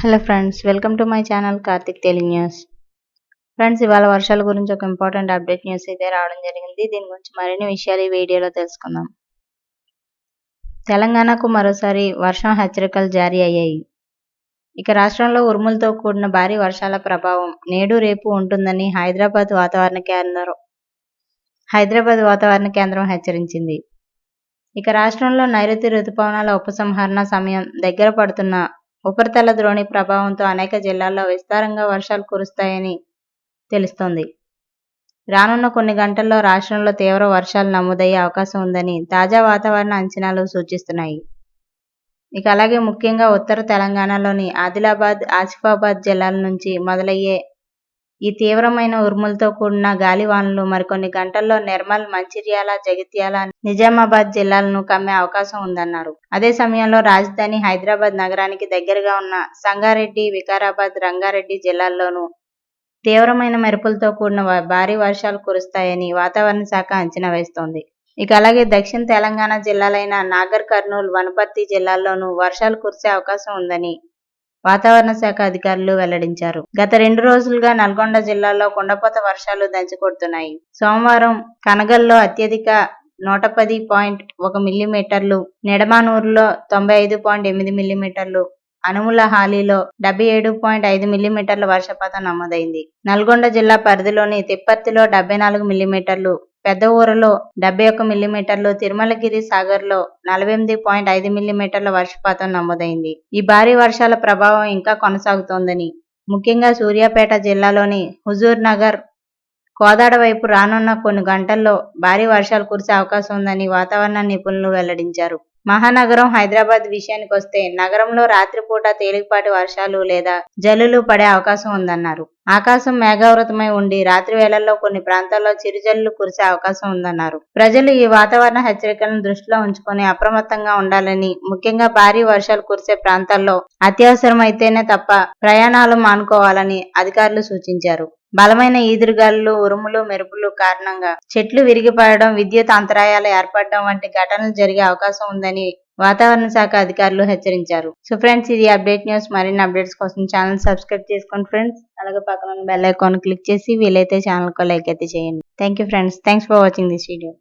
Hello friends welcome to my channel Karthik Telugu news friends ఇవాళ వర్షాల గురించి ఒక ఇంపార్టెంట్ అప్డేట్ న్యూస్ అయితే రావడం జరిగింది. దీని గురించి మరిన్ని విషయాలు ఈ వీడియోలో తెలుసుకుందాం. తెలంగాణకు మరోసారి వర్షం హెచ్చరికలు జారీ అయ్యాయి. ఇక రాష్ట్రంలో ఉరుములతో కూడిన భారీ వర్షాల ప్రభావం నేడు రేపు ఉంటుందని హైదరాబాద్ వాతావరణ కేంద్రం హైదరాబాద్ వాతావరణ కేంద్రం హెచ్చరించింది. ఇక రాష్ట్రంలో నైరుతి రుతుపవనాల ఉపసంహరణ సమయం దగ్గర పడుతున్న ఉపరితల ద్రోణి ప్రభావంతో అనేక జిల్లాల్లో విస్తారంగా వర్షాలు కురుస్తాయని తెలుస్తోంది. రానున్న కొన్ని గంటల్లో రాష్ట్రంలో తీవ్ర వర్షాలు నమోదయ్యే అవకాశం ఉందని తాజా వాతావరణ అంచనాలు సూచిస్తున్నాయి. ఇక అలాగే ముఖ్యంగా ఉత్తర తెలంగాణలోని ఆదిలాబాద్ ఆసిఫాబాద్ జిల్లాల నుంచి మొదలయ్యే ఈ తీవ్రమైన ఉరుములతో కూడిన గాలివానలు మరికొన్ని గంటల్లో నిర్మల్ మంచిర్యాల జగిత్యాల నిజామాబాద్ జిల్లాలను కమ్మే అవకాశం ఉందన్నారు. అదే సమయంలో రాజధాని హైదరాబాద్ నగరానికి దగ్గరగా ఉన్న సంగారెడ్డి వికారాబాద్ రంగారెడ్డి జిల్లాల్లోనూ తీవ్రమైన మెరుపులతో కూడిన భారీ వర్షాలు కురుస్తాయని వాతావరణ శాఖ అంచనా వేస్తోంది. ఇక అలాగే దక్షిణ తెలంగాణ జిల్లాలైన నాగర్ కర్నూలు వనపర్తి జిల్లాల్లోనూ వర్షాలు కురిసే అవకాశం ఉందని వాతావరణ శాఖ అధికారులు వెల్లడించారు. గత రెండు రోజులుగా నల్గొండ జిల్లాలో కుండపోత వర్షాలు దంచుకొడుతున్నాయి. సోమవారం కనగల్లో అత్యధిక నూట పది పాయింట్ ఒక మిల్లీమీటర్లు నెడమానూరులో తొంభై ఐదు పాయింట్ ఎనిమిది మిల్లీమీటర్లు అనుముల హాలీలో డెబ్బై ఏడు పాయింట్ ఐదు మిల్లీమీటర్ల వర్షపాతం నమోదైంది. నల్గొండ జిల్లా పరిధిలోని తిప్పర్తిలో డెబ్బై నాలుగు మిల్లీమీటర్లు పెద్ద ఊరలో డెబ్బై ఒక్క మిల్లీమీటర్లు తిరుమలగిరి సాగర్లో నలభై ఎనిమిది పాయింట్ ఐదు మిల్లీమీటర్ల వర్షపాతం నమోదైంది. ఈ భారీ వర్షాల ప్రభావం ఇంకా కొనసాగుతోందని ముఖ్యంగా సూర్యాపేట జిల్లాలోని హుజూర్ నగర్ కోదాడ వైపు రానున్న కొన్ని గంటల్లో భారీ వర్షాలు కురిసే అవకాశం ఉందని వాతావరణ నిపుణులు వెల్లడించారు. మహానగరం హైదరాబాద్ విషయానికి వస్తే నగరంలో రాత్రిపూట తేలికపాటి వర్షాలు లేదా జల్లులు పడే అవకాశం ఉందన్నారు. ఆకాశం మేఘావృతమై ఉండి రాత్రి వేళల్లో కొన్ని ప్రాంతాల్లో చిరుజల్లులు కురిసే అవకాశం ఉందన్నారు. ప్రజలు ఈ వాతావరణ హెచ్చరికలను దృష్టిలో ఉంచుకొని అప్రమత్తంగా ఉండాలని ముఖ్యంగా భారీ వర్షాలు కురిసే ప్రాంతాల్లో అత్యవసరమైతేనే తప్ప ప్రయాణాలు మానుకోవాలని అధికారులు సూచించారు. బలమైన ఈదురుగాలులు ఉరుములు మెరుపులు కారణంగా చెట్లు విరిగిపడడం విద్యుత్ అంతరాయాలు ఏర్పడడం వంటి ఘటనలు జరిగే అవకాశం ఉందని వాతావరణ శాఖ అధికారులు హెచ్చరించారు. సో ఫ్రెండ్స్ ఇది అప్డేట్ న్యూస్. మరిన్ని అప్డేట్స్ కోసం ఛానల్ సబ్స్క్రైబ్ చేసుకోండి ఫ్రెండ్స్. అలాగే పక్కన బెల్ ఐకాన్ క్లిక్ చేసి వీలైతే ఛానల్కు లైక్ అయితే చేయండి. Thank you friends. Thanks for watching this video.